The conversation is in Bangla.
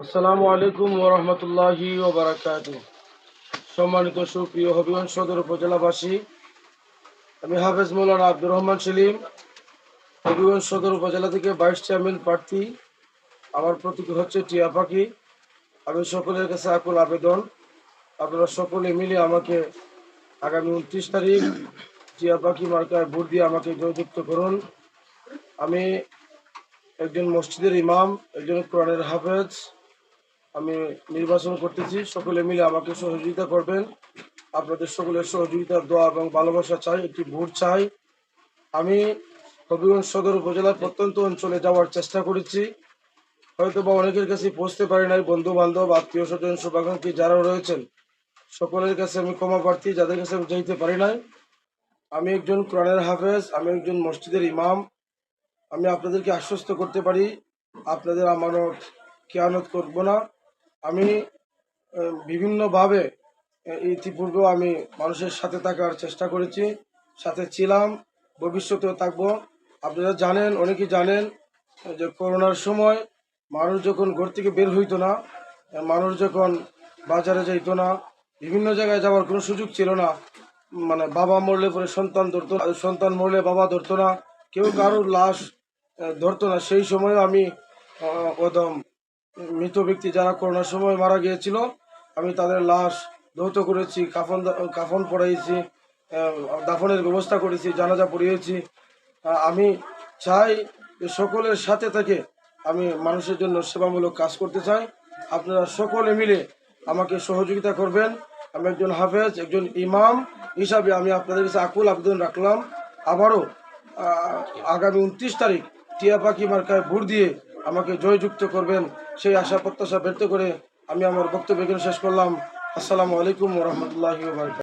আসসালামু আলাইকুম ওরহমতুল্লাহি ওবরাকাত সম্মানিত সুপ্রিয় হবিগঞ্জ সদর উপজেলাবাসী, আমি হাফেজ মৌলানা আব্দুর রহমান সেলিম, হবিগঞ্জ সদর উপজেলা থেকে ভাইস চেয়ারম্যান প্রার্থী। আমার প্রতীক হচ্ছে টিয়া পাখি। আমি সকলের কাছে আকুল আবেদন। আপনারা সকলে মিলে আমাকে আগামী উনত্রিশ তারিখ টিয়া পাখি মার্কায় ভোট দিয়ে আমাকে জয়যুক্ত করুন। আমি একজন মসজিদের ইমাম, একজন কোরআনের হাফেজ আমি নির্বাচন করতেছি, সকলে মিলে আমাকে সহযোগিতা করবেন। আপনাদের সকলের সহযোগিতা, দোয়া এবং ভালোবাসা চাই, একটি ভোট চাই। আমি হবিগঞ্জ সদর উপজেলার প্রত্যন্ত অঞ্চলে যাওয়ার চেষ্টা করেছি। হয়তো বা অনেকের কাছে পৌঁছতে পারি নাই বন্ধু বান্ধব আত্মীয় স্বজন শুভাকাঙ্ক্ষী যারা রয়েছেন, সকলের কাছে আমি ক্ষমা প্রার্থী, যাদের কাছে আমি যাইতে পারি নাই। আমি একজন কোরআনের হাফেজ, আমি একজন মসজিদের ইমাম। আমি আপনাদেরকে আশ্বস্ত করতে পারি, আপনাদের আমানত কেয়ানত করব না। আমি বিভিন্নভাবে আহ, ইতিপূর্বেও আমি মানুষের সাথে থাকার চেষ্টা করেছি সাথে ছিলাম ভবিষ্যতেও থাকব। আপনারা জানেন অনেকেই জানেন যে করোনার সময় মানুষ যখন ঘর থেকে বের হইতো না মানুষ যখন বাজারে যাইতো না বিভিন্ন জায়গায় যাওয়ার কোনো সুযোগ ছিল না মানে বাবা মরলে পরে সন্তান ধরতো সন্তান মরলে বাবা ধরতো না কেউ কারোর লাশ ধরতো না। সেই সময় আমি প্রথম মৃত ব্যক্তি যারা করোনার সময় মারা গিয়েছিল, আমি তাদের লাশ ধৌত করেছি, কাফন কাফন পড়াইছি দাফনের ব্যবস্থা করেছি, জানাজা পড়িয়েছি। আমি চাই যে সকলের সাথে থেকে আমি মানুষের জন্য সেবামূলক কাজ করতে চাই। আপনারা সকলে মিলে আমাকে সহযোগিতা করবেন। আমি একজন হাফেজ, একজন ইমাম হিসাবে আমি আপনাদের কাছে আকুল আবেদন রাখলাম। আবারও আগামী উনত্রিশ তারিখ টিয়া পাখি মার্কায় ভোট দিয়ে আমাকে জয়যুক্ত করবেন। সেই আশা প্রত্যাশা ব্যর্থ করে আমি আমার বক্তব্য এখানে শেষ করলাম। আসসালামু আলাইকুম রহমতুল্লাহি